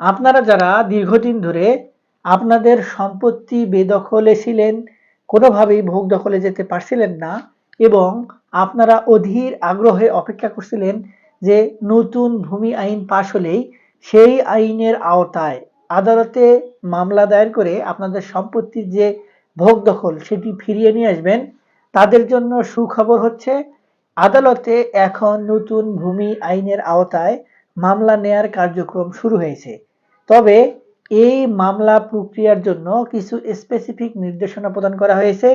আপনারা যারা দীর্ঘদিন ধরে আপনাদের সম্পত্তি বেদখলে ছিলেন, কোনোভাবেই ভোগ দখলে যেতে পারছিলেন না এবং আপনারা অধীর আগ্রহে অপেক্ষা করছিলেন যে নতুন ভূমি আইন পাশ হলেই সেই আইনের আওতায় আদালতে মামলা দায়ের করে আপনাদের সম্পত্তির যে ভোগ দখল সেটি ফিরিয়ে নিয়ে আসবেন। তাদের জন্য সুখবর হচ্ছে, আদালতে এখন নতুন ভূমি আইনের আওতায় মামলা নেয়ার কার্যক্রম শুরু হয়েছে। তবে এই মামলা প্রক্রিয়ার জন্য কিছু স্পেসিফিক নির্দেশনা প্রদান করা হয়েছে।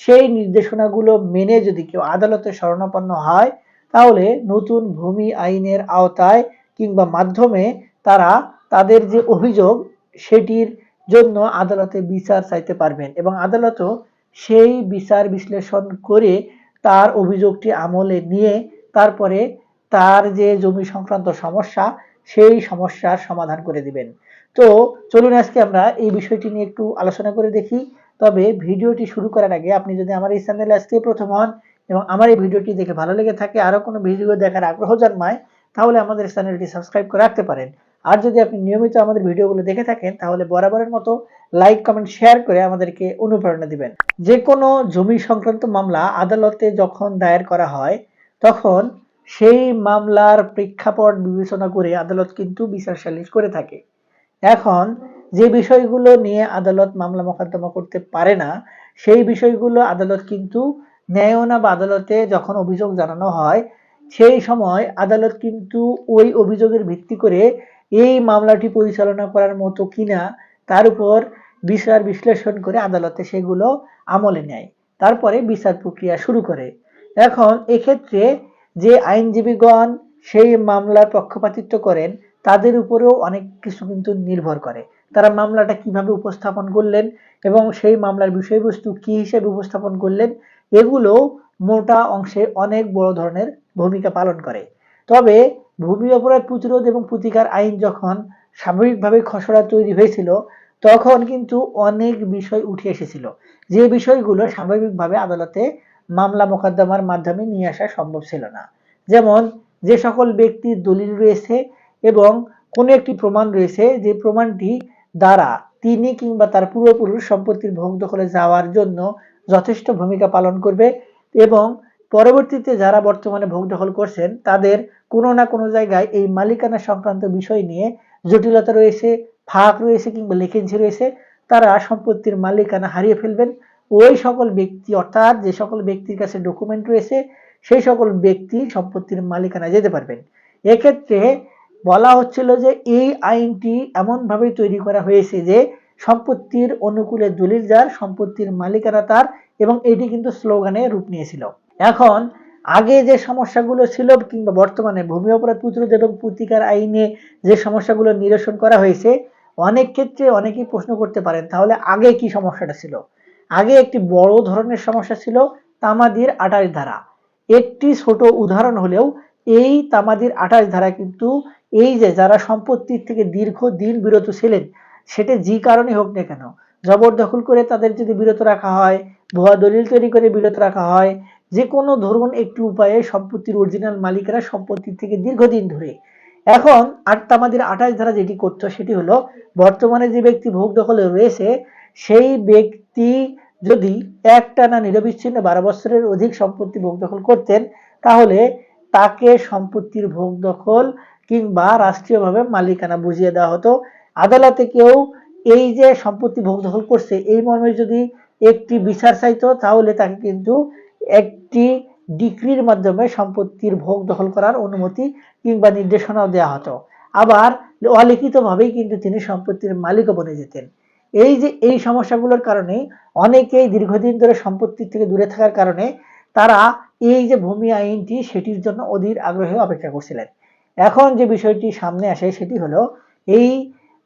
সেই নির্দেশনাগুলো মেনে যদি কেউ আদালতে শরণাপন্ন হয়, তাহলে নতুন ভূমি আইনের আওতায় কিংবা মাধ্যমে তারা তাদের যে অভিযোগ, সেটির জন্য আদালতে বিচার চাইতে পারবেন এবং আদালতও সেই বিচার বিশ্লেষণ করে তার অভিযোগটি আমলে নিয়ে তারপরে তার যে জমি সংক্রান্ত সমস্যা সেই সমস্যার সমাধান করে দিবেন। তো চলুন আজকে আমরা এই বিষয়টি নিয়ে একটু আলোচনা করে দেখি। তবে ভিডিওটি শুরু করার আগে আপনি যদি আমার এই চ্যানেলে আজকে প্রথম হন এবং আমার এই ভিডিওটি দেখে ভালো লেগে থাকে, আরও কোনো ভিডিও দেখার আগ্রহ জন্মায়, তাহলে আমাদের চ্যানেলটি সাবস্ক্রাইব করে রাখতে পারেন। আর যদি আপনি নিয়মিত আমাদের ভিডিওগুলো দেখে থাকেন, তাহলে বরাবরের মতো লাইক, কমেন্ট, শেয়ার করে আমাদেরকে অনুপ্রেরণা দিবেন। যে কোনো জমি সংক্রান্ত মামলা আদালতে যখন দায়ের করা হয়, তখন সেই মামলার প্রেক্ষাপট বিবেচনা করে আদালত কিন্তু বিচার সালিশ করে থাকে। এখন যে বিষয়গুলো নিয়ে আদালত মামলা মোকদ্দমা করতে পারে না, সেই বিষয়গুলো আদালত কিন্তু ন্যায় না বা আদালতে যখন অভিযোগ জানানো হয়, সেই সময় আদালত কিন্তু ওই অভিযোগের ভিত্তি করে এই মামলাটি পরিচালনা করার মতো কিনা তার উপর বিচার বিশ্লেষণ করে আদালতে সেগুলো আমলে নেয়। তারপরে বিচার প্রক্রিয়া শুরু করে। এখন এক্ষেত্রে যে আইনজীবীগণ সেই মামলার পক্ষপাতিত্ব করেন, তাদের উপরেও অনেক কিছু কিন্তু নির্ভর করে। তারা মামলাটা কীভাবে উপস্থাপন করলেন এবং সেই মামলার বিষয়বস্তু কি হিসেবে উপস্থাপন করলেন, এগুলো মোটা অংশে অনেক বড় ধরনের ভূমিকা পালন করে। তবে ভূমি অপরাধ প্রতিরোধ এবং প্রতিকার আইন যখন স্বাভাবিকভাবে খসড়া তৈরি হয়েছিল, তখন কিন্তু অনেক বিষয় উঠে এসেছিল। যে বিষয়গুলো স্বাভাবিকভাবে আদালতে মামলা মোকদ্দমার মাধ্যমে নিয়ে আসা সম্ভব ছিল না। যেমন, যে সকল ব্যক্তির দলিল রয়েছে এবং কোনো একটি প্রমাণ রয়েছে, যে প্রমাণটি দ্বারা তিনি কিংবা তার পূর্বপুরুষ সম্পত্তির ভোগ দখলে যাওয়ার জন্য যথেষ্ট ভূমিকা পালন করবে এবং পরবর্তীতে যারা বর্তমানে ভোগ দখল করছেন, তাদের কোনো না কোনো জায়গায় এই মালিকানা সংক্রান্ত বিষয় নিয়ে জটিলতা রয়েছে, ফাঁক রয়েছে কিংবা লেখেন্সি রয়েছে, তারা সম্পত্তির মালিকানা হারিয়ে ফেলবেন। ওই সকল ব্যক্তি, অর্থাৎ যে সকল ব্যক্তির কাছে ডকুমেন্ট রয়েছে, সেই সকল ব্যক্তি সম্পত্তির মালিকানা যেতে পারবেন। এক্ষেত্রে বলা হচ্ছিল যে এই আইনটি এমনভাবে তৈরি করা হয়েছে যে সম্পত্তির অনুকূলে দলিল যার, সম্পত্তির মালিকানা তার, এবং এটি কিন্তু স্লোগানে রূপ নিয়েছিল। এখন আগে যে সমস্যাগুলো ছিল কিংবা বর্তমানে ভূমি অপরাধ প্রতিরোধ এবং প্রতিকার আইনে যে সমস্যাগুলো নিরসন করা হয়েছে, অনেক ক্ষেত্রে অনেকেই প্রশ্ন করতে পারেন, তাহলে আগে কি সমস্যাটা ছিল? আগে একটি বড় ধরনের সমস্যা ছিল তামাদির আটাশ ধারা। একটি ছোট উদাহরণ হলেও এই তামাদির আটাশ ধারা কিন্তু এই যে যারা সম্পত্তির থেকে দীর্ঘ দিন বিরত ছিলেন, সেটা যে কারণে হোক না কেন, জবরদখল করে তাদের যদি বিরত রাখা হয়, ভুয়া দলিল তৈরি করে বিরত রাখা হয়, যে কোনো ধরুন একটি উপায়ে সম্পত্তির অরিজিনাল মালিকেরা সম্পত্তি থেকে দীর্ঘদিন ধরে। এখন আর তামাদের আঠাশ ধারা যেটি করতো সেটি হলো বর্তমানে যে ব্যক্তি ভোগ দখলে রয়েছে, সেই ব্যক্তি যদি একটানা নিরবিচ্ছিন্ন বারো বছরের অধিক সম্পত্তি ভোগ দখল করতেন, তাহলে তাকে সম্পত্তির ভোগ দখল কিংবা রাষ্ট্রীয়ভাবে মালিকানা বুঝিয়ে দেওয়া হতো। আদালতে কেউ এই যে সম্পত্তি ভোগ দখল করছে, এই মর্মে যদি একটি বিচার চাইতো, তাহলে তাকে কিন্তু একটি ডিক্রির মাধ্যমে সম্পত্তির ভোগ দখল করার অনুমতি কিংবা নির্দেশনাও দেওয়া হতো। আবার অলিখিতভাবেই কিন্তু তিনি সম্পত্তির মালিকও বনে যেতেন। এই যে এই সমস্যাগুলোর কারণে অনেকেই দীর্ঘদিন ধরে সম্পত্তির থেকে দূরে থাকার কারণে তারা এই যে ভূমি আইনটি সেটির জন্য অধীর আগ্রহে অপেক্ষা করছিলেন। এখন যে বিষয়টি সামনে আসে সেটি হলো এই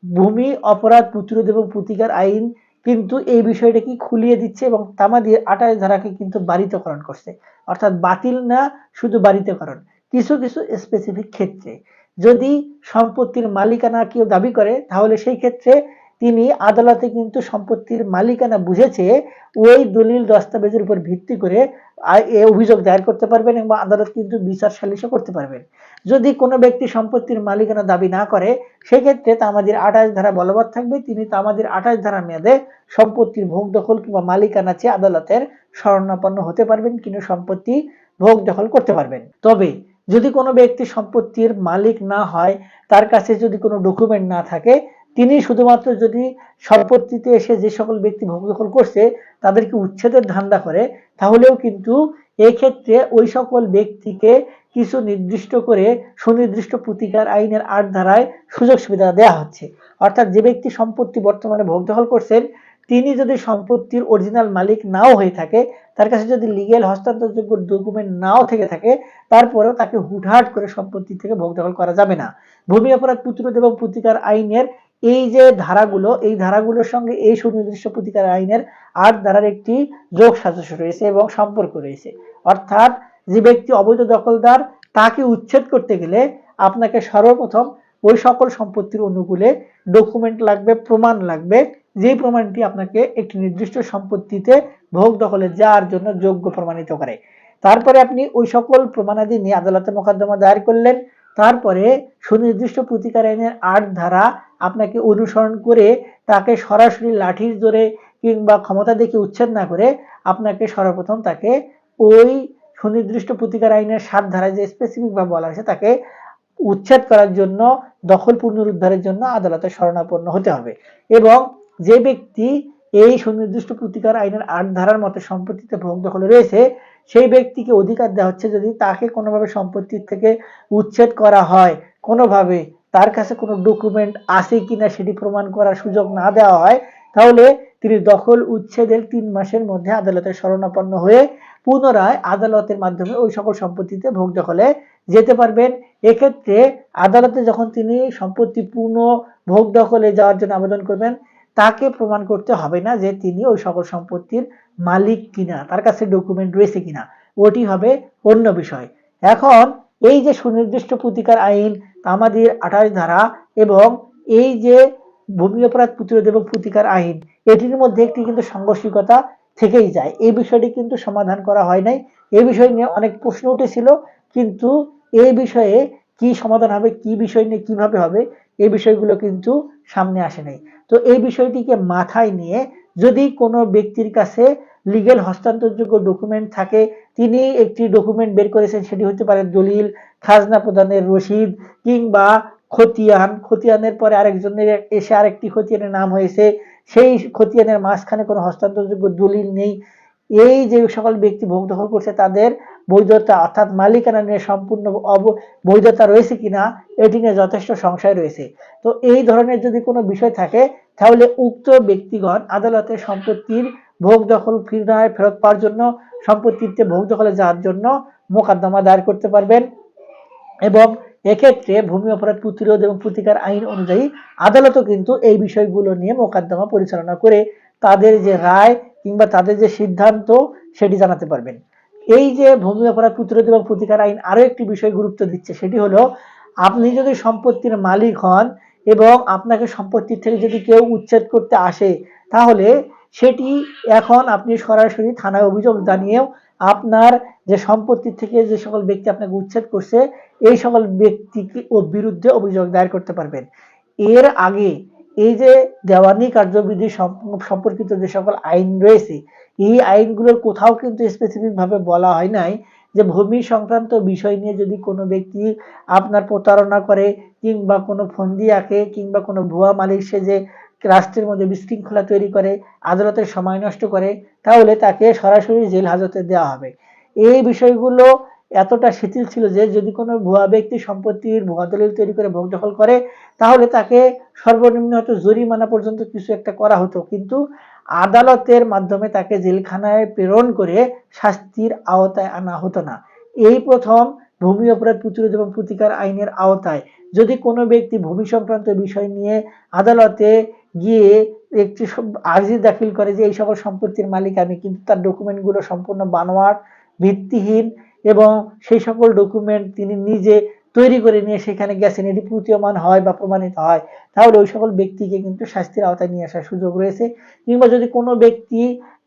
ভূমি অপরাধ প্রতিরোধ এবং প্রতিকার আইন কিন্তু এই বিষয়টাকে খুলিয়ে দিচ্ছে এবং তামাদি আটাশ ধারাকে কিন্তু বাড়িতকরণ করছে। অর্থাৎ বাতিল না, শুধু বাড়িতকরণ। কিছু কিছু স্পেসিফিক ক্ষেত্রে। যদি সম্পত্তির মালিকানা কেউ দাবি করে, তাহলে সেই ক্ষেত্রে তিনি আদালতে কিন্তু সম্পত্তির মালিকানা বুঝেছে, ওই দলিল দস্তাবেজের উপর ভিত্তি করে এ অভিযোগ দায়ের করতে পারবেন এবং আদালত কিন্তু বিচার সালিশও করতে পারবেন। যদি কোনো ব্যক্তি সম্পত্তির মালিকানা দাবি না করে, সেক্ষেত্রে তামাদির আঠাশ ধারা বলবৎ থাকবে। তিনি তামাদির আঠাশ ধারা মেয়াদে সম্পত্তির ভোগ দখল কিংবা মালিকানা চেয়ে আদালতের শরণাপন্ন হতে পারবেন কিন্তু সম্পত্তি ভোগ দখল করতে পারবেন। তবে যদি কোনো ব্যক্তি সম্পত্তির মালিক না হয়, তার কাছে যদি কোনো ডকুমেন্ট না থাকে তিনি শুধুমাত্র যদি সম্পত্তিতে এসে যে সকল ব্যক্তি দখল করছে, তাদেরকে উচ্ছেদের ধান্দা করে, তাহলেও কিন্তু এক্ষেত্রে ওই সকল ব্যক্তিকে কিছু নির্দিষ্ট করে সুনির্দিষ্ট প্রতিকার আইনের আট ধারায় সুযোগ সুবিধা দেওয়া হচ্ছে। অর্থাৎ যে ব্যক্তি সম্পত্তি বর্তমানে ভোগ দখল করছেন, তিনি যদি সম্পত্তির অরিজিনাল মালিক নাও হয়ে থাকে, তার কাছে যদি লিগেল হস্তান্তরযোগ্য ডকুমেন্ট নাও থেকে থাকে, তারপরেও তাকে হুটহাট করে সম্পত্তি থেকে ভোগ দখল করা যাবে না। ভূমি অপরাধ প্রতিরোধ এবং প্রতিকার আইনের এই যে ধারাগুলো, এই ধারাগুলোর সঙ্গে এই সুনির্দিষ্ট প্রতিকার আইনের আট ধারার একটি যোগ সাজস্য রয়েছে এবং সম্পর্ক রয়েছে। অর্থাৎ যে ব্যক্তি অবৈধ দখলদার, তাকে উচ্ছেদ করতে গেলে আপনাকে সর্বপ্রথম ওই সকল সম্পত্তির অনুকূলে ডকুমেন্ট লাগবে, প্রমাণ লাগবে। যেই প্রমাণটি আপনাকে একটি নির্দিষ্ট সম্পত্তিতে ভোগ দখলে যাওয়ার জন্য যোগ্য প্রমাণিত করে। তারপরে আপনি ওই সকল প্রমাণাদি নিয়ে আদালতে মোকদ্দমা দায়ের করলেন। তারপরে সুনির্দিষ্ট প্রতিকার আইনের আট ধারা আপনাকে অনুসরণ করে তাকে সরাসরি লাঠির জোরে কিংবা ক্ষমতা দেখে উচ্ছেদ না করে আপনাকে সর্বপ্রথম তাকে ওই সুনির্দিষ্ট প্রতিকার আইনের সাত ধারায় যে স্পেসিফিক ভাবে বলা হয়েছে তাকে উচ্ছেদ করার জন্য, দখল পুনরুদ্ধারের জন্য আদালতে শরণাপন্ন হতে হবে। এবং যে ব্যক্তি এই সুনির্দিষ্ট প্রতিকার আইনের আট ধারার মতে সম্পত্তিতে ভোগ দখলে রয়েছে সেই ব্যক্তিকে অধিকার দেওয়া হচ্ছে যদি তাকে কোনোভাবে সম্পত্তির থেকে উচ্ছেদ করা হয়, কোনোভাবে তার কাছে কোনো ডকুমেন্ট আছে কিনা সেটি প্রমাণ করার সুযোগ না দেওয়া হয়, তাহলে তিনি দখল উচ্ছেদের তিন মাসের মধ্যে আদালতে শরণাপন্ন হয়ে পুনরায় আদালতের মাধ্যমে ওই সকল সম্পত্তিতে ভোগ দখলে যেতে পারবেন। এক্ষেত্রে আদালতে যখন তিনি সম্পত্তি পূর্ণ ভোগ দখলে যাওয়ার জন্য আবেদন করবেন, তাকে প্রমাণ করতে হবে না যে তিনি ওই সকল সম্পত্তির মালিক কিনা, তার কাছে ডকুমেন্ট রয়েছে কিনা, ওটি হবে অন্য বিষয়। এখন এই যে সুনির্দিষ্ট প্রতিকার আইন আমাদের আঠাশ ধারা এবং এই যে ভূমি অপরাধ প্রতিরোধ এবং প্রতিকার আইন, এটির মধ্যে একটি কিন্তু সাংঘর্ষিকতা থেকেই যায়। এই বিষয়টি কিন্তু সমাধান করা হয় নাই। এই বিষয় নিয়ে অনেক প্রশ্ন উঠেছিল, কিন্তু এই বিষয়ে কি সমাধান হবে, কি বিষয় নিয়ে, কীভাবে হবে এই বিষয়গুলো কিন্তু সামনে আসে নাই। তো এই বিষয়টিকে মাথায় নিয়ে যদি কোনো ব্যক্তির কাছে লিগেল হস্তান্তরযোগ্য ডকুমেন্ট থাকে, তিনি একটি ডকুমেন্ট বের করেছেন, সেটি হতে পারে দলিল, খাজনা প্রদানের রসিদ কিংবা খতিয়ান। খতিয়ানের পরে আরেকজনের এসে আরেকটি খতিয়ানের নাম হয়েছে, সেই খতিয়ানের মাঝখানে কোনো হস্তান্তরযোগ্য দলিল নেই। এই যে সকল ব্যক্তি ভোগ দখল করছে, তাদের বৈধতা অর্থাৎ মালিকানা নিয়ে সম্পূর্ণ অব- বৈধতা রয়েছে কিনা, এটি নিয়ে যথেষ্ট সংশয় রয়েছে। তো এই ধরনের যদি কোনো বিষয় থাকে, তাহলে উক্ত ব্যক্তিগণ আদালতে সম্পত্তির ভোগ দখল ফিরায় ফেরত পাওয়ার জন্য, সম্পত্তিতে ভোগ দখলে যাওয়ার জন্য মোকদ্দমা দায়ের করতে পারবেন এবং এক্ষেত্রে ভূমি অপরাধ প্রতিরোধ এবং প্রতিকার আইন অনুযায়ী আদালতও কিন্তু এই বিষয়গুলো নিয়ে মোকদ্দমা পরিচালনা করে তাদের যে রায় কিংবা তাদের যে সিদ্ধান্ত, সেটি জানাতে পারবেন। এই যে ভূমি অপরাধ প্রতিরোধ এবং প্রতিকার আইন আরও একটি বিষয় গুরুত্ব দিচ্ছে, সেটি হলো আপনি যদি সম্পত্তির মালিক হন এবং আপনাকে সম্পত্তির থেকে যদি কেউ উচ্ছেদ করতে আসে, তাহলে সেটি এখন আপনি সরাসরি থানায় অভিযোগ জানিয়েও আপনার যে সম্পত্তি থেকে যে সকল ব্যক্তি আপনাকে উচ্ছেদ করছে, এই সকল ব্যক্তিকে ও বিরুদ্ধে অভিযোগ দায়ের করতে পারবেন। এর আগে এই যে দেওয়ানি কার্যবিধি সম্পর্কিত যে সকল আইন রয়েছে এই আইনগুলোর কোথাও কিন্তু স্পেসিফিক ভাবে বলা হয় নাই যে ভূমি সংক্রান্ত বিষয় নিয়ে যদি কোনো ব্যক্তি আপনার প্রতারণা করে কিংবা কোনো ফন্দি আঁকে কিংবা কোনো ভুয়া মালিক সেজে রাষ্ট্রের মধ্যে বিশৃঙ্খলা তৈরি করে, আদালতের সময় নষ্ট করে, তাহলে তাকে সরাসরি জেল হাজতে দেওয়া হবে। এই বিষয়গুলো এতটা শিথিল ছিল যে যদি কোনো ভুয়া ব্যক্তি সম্পত্তির ভুয়া দলিল তৈরি করে ভোগ দখল করে, তাহলে তাকে সর্বনিম্ন হয়তো জরিমানা পর্যন্ত কিছু একটা করা হতো। কিন্তু আদালতের মাধ্যমে তাকে জেলখানায় প্রেরণ করে শাস্তির আওতায় আনা হতো না। এই প্রথম ভূমি অপরাধ প্রতিরোধ এবং প্রতিকার আইনের আওতায় যদি কোনো ব্যক্তি ভূমি সংক্রান্ত বিষয় নিয়ে আদালতে গিয়ে একটি আর্জি দাখিল করে যে এই সকল সম্পত্তির মালিক আমি, কিন্তু তার ডকুমেন্টগুলো সম্পূর্ণ বানোয়াট, ভিত্তিহীন এবং সেই সকল ডকুমেন্ট তিনি নিজে তৈরি করে নিয়ে সেখানে গেছেন। এটি প্রতীয়মান হয় বা প্রমাণিত হয়। তাহলে ওই সকল ব্যক্তিকে কিন্তু শাস্তির আওতায় নিয়ে আসার সুযোগ রয়েছে। কিংবা যদি কোনো ব্যক্তি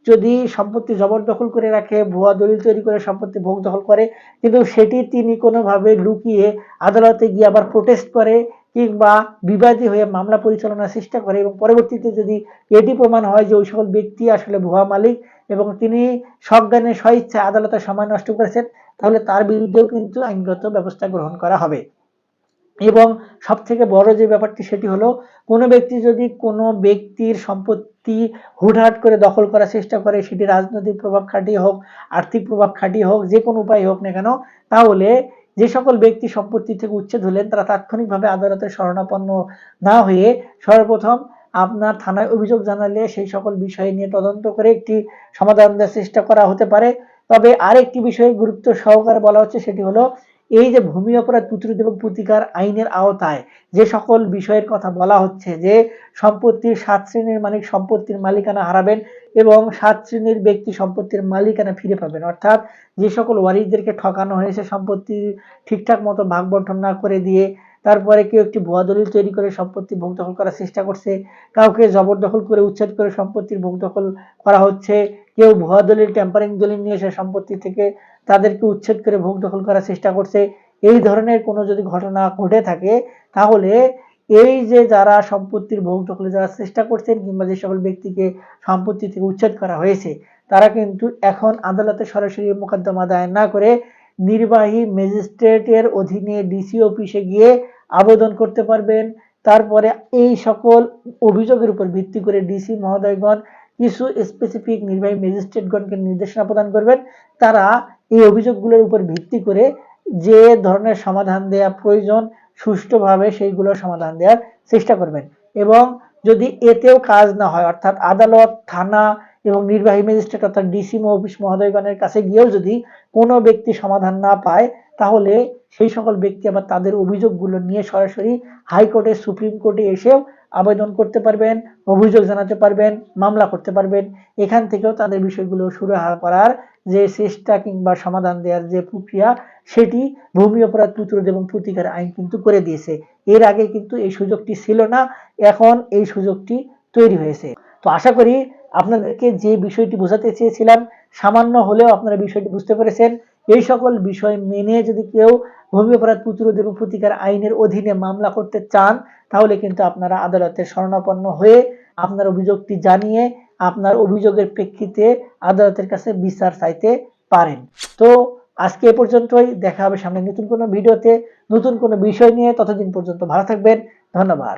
যদি সম্পত্তি জবরদখল করে রাখে, ভুয়া দলিল তৈরি করে সম্পত্তি ভোগ দখল করে, কিন্তু সেটি তিনি কোনোভাবে লুকিয়ে আদালতে গিয়ে আবার প্রোটেস্ট করে কিংবা বিবাদী হয়ে মামলা পরিচালনার চেষ্টা করে এবং পরবর্তীতে যদি এটি প্রমাণ হয় যে ওই সকল ব্যক্তি আসলে ভুয়া মালিক এবং তিনি সজ্ঞানে স্বইচ্ছা আদালতের সময় নষ্ট করেছেন, তাহলে তার বিরুদ্ধেও কিন্তু আইনগত ব্যবস্থা গ্রহণ করা হবে। এবং সব থেকে বড় যে ব্যাপারটি, সেটি হলো কোনো ব্যক্তি যদি কোনো ব্যক্তির সম্পত্তি হুটহাট করে দখল করার চেষ্টা করে, সেটি রাজনৈতিক প্রভাব খাটিয়ে হোক, আর্থিক প্রভাব খাটিয়ে হোক, যে কোনো উপায় হোক না কেন, তাহলে যে সকল ব্যক্তি সম্পত্তি থেকে উচ্ছেদ হলেন, তারা তাৎক্ষণিকভাবে আদালতের শরণাপন্ন না হয়ে সর্বপ্রথম আপনার থানায় অভিযোগ জানালে সেই সকল বিষয় নিয়ে তদন্ত করে একটি সমাধান দেওয়ার চেষ্টা করা হতে পারে। তবে আরেকটি বিষয়ে গুরুত্ব সহকারে বলা হচ্ছে, সেটি হলো এই যে ভূমি অপরাধ প্রতিরোধ এবং প্রতিকার আইনের আওতায় যে সকল বিষয়ের কথা বলা হচ্ছে, যে সম্পত্তির সাত শ্রেণির মালিক সম্পত্তির মালিকানা হারাবেন এবং সাত শ্রেণির ব্যক্তি সম্পত্তির মালিকানা ফিরে পাবেন। অর্থাৎ যে সকল ওয়ারিশদেরকে ঠকানো হয়েছে, সম্পত্তি ঠিকঠাক মতো ভাগ বন্টন না করে দিয়ে তারপরে কেউ একটি ভুয়া দলিল তৈরি করে সম্পত্তি ভোগ দখল করার চেষ্টা করছে, কাউকে জবরদখল করে উচ্ছেদ করে সম্পত্তির ভোগ দখল করা হচ্ছে, কেউ ভুয়া দলিল টেম্পারিং দলিল নিয়ে এসে সম্পত্তি থেকে তাদেরকে উচ্ছেদ করে ভোগ দখল করার চেষ্টা করছে। এই ধরনের কোনো যদি ঘটনা ঘটে থাকে, তাহলে এই যে যারা সম্পত্তির ভোগ দখলে যারা চেষ্টা করছেন কিংবা যে সকল ব্যক্তিকে সম্পত্তি থেকে উচ্ছেদ করা হয়েছে, তারা কিন্তু এখন আদালতে সরাসরি মোকদ্দমা দায়ের না করে নির্বাহী ম্যাজিস্ট্রেটের অধীনে ডিসি অফিসে গিয়ে আবেদন করতে পারবেন। তারপরে এই সকল অভিযোগের উপর ভিত্তি করে ডিসি মহোদয়গণ কিছু স্পেসিফিক নির্বাহী ম্যাজিস্ট্রেটগণকে নির্দেশনা প্রদান করবেন। তারা এই অভিযোগগুলোর উপর ভিত্তি করে যে ধরনের সমাধান দেওয়া প্রয়োজন সুষ্ঠুভাবে সেইগুলোর সমাধান দেওয়ার চেষ্টা করবেন। এবং যদি এতেও কাজ না হয়, অর্থাৎ আদালত, থানা এবং নির্বাহী ম্যাজিস্ট্রেট অর্থাৎ ডিসি অফিস মহোদয়গণের কাছে গিয়েও যদি কোনো ব্যক্তি সমাধান না পায় তাহলে সেই সকল ব্যক্তি আবার তাদের অভিযোগগুলো নিয়ে সরাসরি হাইকোর্টে, সুপ্রিম কোর্টে এসেও আবেদন করতে পারবেন, অভিযোগ জানাতে পারবেন, মামলা করতে পারবেন। এখান থেকেও তাদের বিষয়গুলো সুরাহা করার যে চেষ্টা কিংবা সমাধান দেওয়ার যে প্রক্রিয়া, সেটি ভূমি অপরাধ প্রতিরোধ এবং প্রতিকার আইন কিন্তু করে দিয়েছে। এর আগে কিন্তু এই সুযোগটি ছিল না, এখন এই সুযোগটি তৈরি হয়েছে। তো আশা করি আপনাদেরকে যে বিষয়টি বোঝাতে চেয়েছিলাম, সামান্য হলেও আপনারা বিষয়টি বুঝতে পেরেছেন। এই সকল বিষয় মেনে যদি কেউ ভূমি অপরাধ প্রতিরোধ এবং প্রতিকার আইনের অধীনে মামলা করতে চান, তাহলে কিন্তু আপনারা আদালতের শরণাপন্ন হয়ে আপনার অভিযোগটি জানিয়ে আপনার অভিযোগের প্রেক্ষিতে আদালতের কাছে বিচার চাইতে পারেন। তো আজকে এ পর্যন্তই। দেখা হবে সামনে নতুন কোনো ভিডিওতে। নতুন কোনো বিষয় নিয়ে ততদিন পর্যন্ত ভালো থাকবেন। ধন্যবাদ।